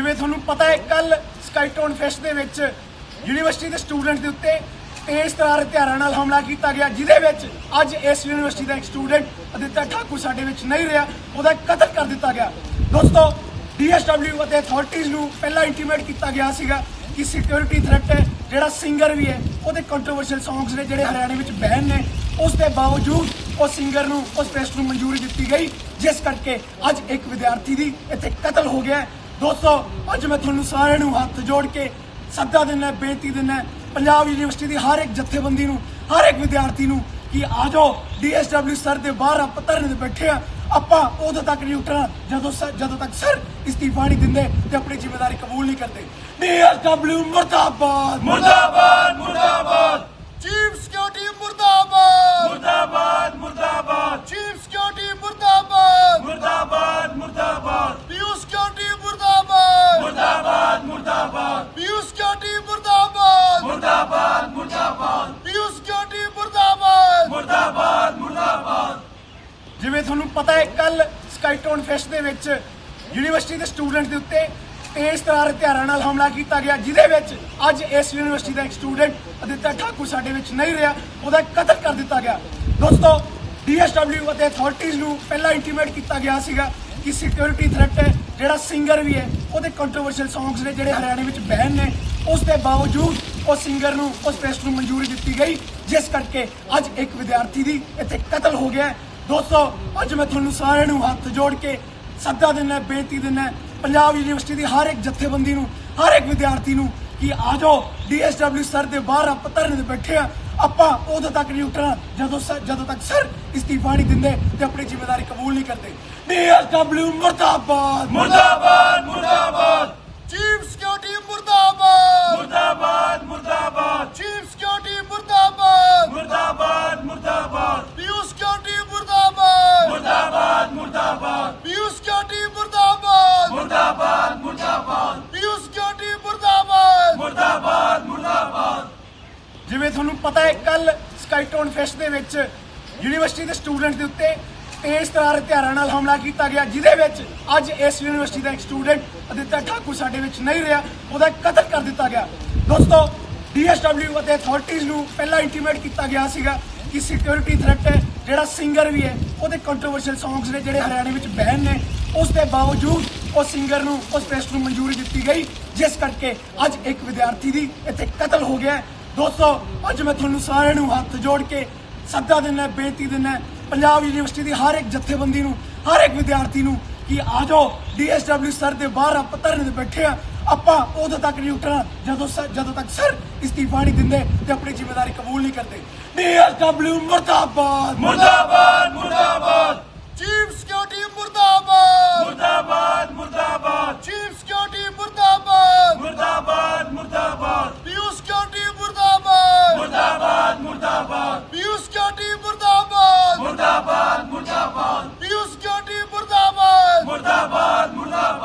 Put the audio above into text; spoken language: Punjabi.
ਜਿਵੇਂ ਤੁਹਾਨੂੰ ਪਤਾ ਹੈ, ਕੱਲ ਸਕਾਈਟੋਨ ਫੈਸਟ ਦੇ ਵਿੱਚ ਯੂਨੀਵਰਸਿਟੀ ਦੇ ਸਟੂਡੈਂਟ ਦੇ ਉੱਤੇ ਤੇਜ਼ ਤਰਾਰ ਹਥਿਆਰਾਂ ਨਾਲ ਹਮਲਾ ਕੀਤਾ ਗਿਆ, ਜਿਹਦੇ ਵਿੱਚ ਅੱਜ ਇਸ ਯੂਨੀਵਰਸਿਟੀ ਦਾ ਇੱਕ ਸਟੂਡੈਂਟ ਅਦਿੱਤਾ ਠਾਕੁਰ ਸਾਡੇ ਵਿੱਚ ਨਹੀਂ ਰਿਹਾ, ਉਹਦਾ ਕਤਲ ਕਰ ਦਿੱਤਾ ਗਿਆ। ਦੋਸਤੋ ਡੀਐਸਡਬਲਿਊ ਅਤੇ ਅਥਾਰਟੀਜ਼ ਨੂੰ ਪਹਿਲਾਂ ਇੰਟੀਮੇਟ ਕੀਤਾ ਗਿਆ ਸੀਗਾ ਕਿ ਸਿਕਿਉਰਿਟੀ ਥ੍ਰੈਟ ਹੈ, ਜਿਹੜਾ ਸਿੰਗਰ ਵੀ ਹੈ, ਉਹਦੇ ਕੰਟਰੋਵਰਸ਼ੀਅਲ ਸੌਂਗਸ ਨੇ ਜਿਹੜੇ ਹਰਿਆਣੇ ਵਿੱਚ ਬੈਨ ਨੇ, ਉਸ ਦੇ ਬਾਵਜੂਦ ਉਹ ਸਿੰਗਰ ਨੂੰ, ਉਸ ਫੈਸਟ ਨੂੰ ਮਨਜ਼ੂਰੀ ਦਿੱਤੀ ਗਈ, ਜਿਸ ਕਰਕੇ ਅੱਜ ਇੱਕ ਵਿਦਿਆਰਥੀ ਦੀ ਇੱਥੇ ਕਤਲ ਹੋ ਗਿਆ ਦੋਸਤੋ, ਅੱਜ ਮੈਂ ਤੁਹਾਨੂੰ ਸਾਰਿਆਂ ਨੂੰ ਹੱਥ ਜੋੜ ਕੇ ਸੱਦਾ ਦਿੰਦਾ, ਬੇਨਤੀ ਦਿੰਦਾ, ਪੰਜਾਬ ਯੂਨੀਵਰਸਿਟੀ ਦੀ ਹਰ ਇੱਕ ਜਥੇਬੰਦੀ ਨੂੰ, ਹਰ ਇੱਕ ਵਿਦਿਆਰਥੀ ਨੂੰ ਕਿ ਆ ਜਾਓ ਡੀਐਸਡਬਲਿਊ ਸਰ ਦੇ ਬਾਹਰ ਆਪਾਂ ਧਰਨੇ ਤੇ ਬੈਠੇ ਆ। ਆਪਾਂ ਉਦੋਂ ਤੱਕ ਨਹੀਂ ਉੱਠਣਾ, ਜਦੋਂ ਜਦੋਂ ਤੱਕ ਸਰ ਇਸਤੀਫਾ ਨਹੀਂ ਦਿੰਦੇ ਤੇ ਆਪਣੀ ਜ਼ਿੰਮੇਵਾਰੀ ਕਬੂਲ ਨਹੀਂ ਕਰਦੇ। ਡੀਐਸਡਬਲਿਊ ਮੁਰਦਾਬਾਦ ਮੁਰਦਾਬਾਦ ਮੁਰਦਾਬਾਦ। ਚੀਫ ਮੁਰਦਾਬਾਦ ਮੁਰਦਾਬਾਦ। ਮੁਰਦਾਬਾਦ ਪੀਯੂ ਸਿਕਿਉਰਿਟੀ ਮੁਰਦਾਬਾਦ। ਮੁਰਦਾਬਾਦ ਮੁਰਦਾਬਾਦ। ਜਿਵੇਂ ਤੁਹਾਨੂੰ ਪਤਾ ਹੈ ਕੱਲ ਸਕਾਈਟੋਨ ਫੈਸਟ ਦੇ ਵਿੱਚ ਯੂਨੀਵਰਸਿਟੀ ਦੇ ਸਟੂਡੈਂਟ ਦੇ ਉੱਤੇ ਤੇਜ਼ ਤਰਾਰ ਹਥਿਆਰਾਂ ਨਾਲ ਹਮਲਾ ਕੀਤਾ ਗਿਆ ਜਿਹਦੇ ਵਿੱਚ ਅੱਜ ਇਸ ਯੂਨੀਵਰਸਿਟੀ ਦਾ ਇੱਕ ਸਟੂਡੈਂਟ ਅਦਿੱਤਾ ਠਾਕੁਰ ਸਾਡੇ ਵਿੱਚ ਨਹੀਂ ਰਿਹਾ ਉਹਦਾ ਕਤਲ ਕਰ ਦਿੱਤਾ ਗਿਆ। ਦੋਸਤੋ ਡੀਐਸਡਬਲਿਊ ਅਤੇ ਅਥਾਰਟੀਜ਼ ਨੂੰ ਪਹਿਲਾਂ ਇੰਟੀਮੇਟ ਕੀਤਾ ਗਿਆ ਸੀਗਾ ਕਿ ਸਿਕਿਉਰਿਟੀ ਥ੍ਰੈਟ ਹੈ ਜਿਹੜਾ ਸਿੰਗਰ ਵੀ ਹੈ ਉਹਦੇ ਕੰਟਰੋਵਰਸ਼ੀਅਲ ਸੌਂਗਸ ਨੇ ਜਿਹੜੇ ਹਰਿਆਣੇ ਵਿੱਚ ਬੈਨ ਨੇ ਉਸ ਦੇ ਬਾਵਜੂਦ ਉਹ ਸਿੰਗਰ ਨੂੰ, ਉਸ ਫੈਸਟ ਨੂੰ ਮਨਜ਼ੂਰੀ ਦਿੱਤੀ ਗਈ, ਜਿਸ ਕਰਕੇ ਅੱਜ ਇੱਕ ਵਿਦਿਆਰਥੀ ਦੀ ਇੱਥੇ ਕਤਲ ਹੋ ਗਿਆ ਦੋਸਤੋ, ਅੱਜ ਮੈਂ ਤੁਹਾਨੂੰ ਸਾਰਿਆਂ ਨੂੰ ਹੱਥ ਜੋੜ ਕੇ ਸੱਦਾ ਦਿੰਦਾ ਬੇਨਤੀ ਦਿੰਦਾ ਪੰਜਾਬ ਯੂਨੀਵਰਸਿਟੀ ਦੀ ਹਰ ਇੱਕ ਜਥੇਬੰਦੀ ਨੂੰ, ਹਰ ਇੱਕ ਵਿਦਿਆਰਥੀ ਨੂੰ ਕਿ ਆ ਜਾਓ ਡੀਐਸਡਬਲਿਊ ਸਰ ਦੇ ਬਾਹਰ ਆਪਾਂ ਧਰਨੇ ਤੇ ਬੈਠੇ ਆ। ਆਪਾਂ ਉਦੋਂ ਤੱਕ ਨਹੀਂ ਉੱਠਣਾ, ਜਦੋਂ ਜਦੋਂ ਤੱਕ ਸਰ ਇਸਤੀਫਾ ਨਹੀਂ ਦਿੰਦੇ ਤੇ ਆਪਣੀ ਜ਼ਿੰਮੇਵਾਰੀ ਕਬੂਲ ਨਹੀਂ ਕਰਦੇ। ਡੀਐਸਡਬਲਿਊ ਮੁਰਦਾਬਾਦ 哎 ਜਿਵੇਂ ਤੁਹਾਨੂੰ ਪਤਾ ਹੈ ਕੱਲ ਸਕਾਈਟੋਨ ਫੈਸਟ ਦੇ ਵਿੱਚ ਯੂਨੀਵਰਸਿਟੀ ਦੇ ਸਟੂਡੈਂਟ ਦੇ ਉੱਤੇ ਤੇਜ਼ ਤਰਾਰ ਹਥਿਆਰਾਂ ਨਾਲ ਹਮਲਾ ਕੀਤਾ ਗਿਆ, ਜਿਹਦੇ ਵਿੱਚ ਅੱਜ ਇਸ ਯੂਨੀਵਰਸਿਟੀ ਦਾ ਇੱਕ ਸਟੂਡੈਂਟ ਅਦਿੱਤਾ ਠਾਕੁਰ ਸਾਡੇ ਵਿੱਚ ਨਹੀਂ ਰਿਹਾ, ਉਹਦਾ ਕਤਲ ਕਰ ਦਿੱਤਾ ਗਿਆ। ਦੋਸਤੋ ਡੀਐਸਡਬਲਿਊ ਅਤੇ ਅਥਾਰਟੀਜ਼ ਨੂੰ ਪਹਿਲਾਂ ਇੰਟੀਮੇਟ ਕੀਤਾ ਗਿਆ ਸੀਗਾ ਕਿ ਸਿਕਿਉਰਿਟੀ ਥ੍ਰੈਟ ਹੈ, ਜਿਹੜਾ ਸਿੰਗਰ ਵੀ ਹੈ, ਉਹਦੇ ਕੰਟਰੋਵਰਸ਼ੀਅਲ ਸੌਂਗਸ ਨੇ ਜਿਹੜੇ ਹਰਿਆਣੇ ਵਿੱਚ ਬੈਨ ਨੇ, ਉਸ ਦੇ ਬਾਵਜੂਦ ਉਹ ਸਿੰਗਰ ਨੂੰ, ਉਸ ਫੈਸਟ ਨੂੰ ਮਨਜ਼ੂਰੀ ਦਿੱਤੀ ਗਈ, ਜਿਸ ਕਰਕੇ ਅੱਜ ਇੱਕ ਵਿਦਿਆਰਥੀ ਦੀ ਇੱਥੇ ਕਤਲ ਹੋ ਗਿਆ ਦੋਸਤੋ, ਅੱਜ ਮੈਂ ਤੁਹਾਨੂੰ ਸਾਰਿਆਂ ਨੂੰ ਹੱਥ ਜੋੜ ਕੇ ਸੱਦਾ ਦਿੰਦਾ, ਬੇਨਤੀ ਦਿੰਦਾ, ਪੰਜਾਬ ਯੂਨੀਵਰਸਿਟੀ ਦੀ ਹਰ ਇੱਕ ਜਥੇਬੰਦੀ ਨੂੰ, ਹਰ ਇੱਕ ਵਿਦਿਆਰਥੀ ਨੂੰ ਕਿ ਆ ਜਾਓ ਡੀਐਸਡਬਲਿਊ ਸਰ ਦੇ ਬਾਹਰ ਆਪਾਂ ਧਰਨੇ ਤੇ ਬੈਠੇ ਆ। ਆਪਾਂ ਉਦੋਂ ਤੱਕ ਨਹੀਂ ਉੱਠਣਾ, ਜਦੋਂ ਜਦੋਂ ਤੱਕ ਸਰ ਇਸਤੀਫਾ ਨਹੀਂ ਦਿੰਦੇ ਤੇ ਆਪਣੀ ਜ਼ਿੰਮੇਵਾਰੀ ਕਬੂਲ ਨਹੀਂ ਕਰਦੇ। ਡੀਐਸਡਬਲਿਊ ਮੁਰਦਾਬਾਦ ਮੁਰਦਾਬਾਦ। Murtabad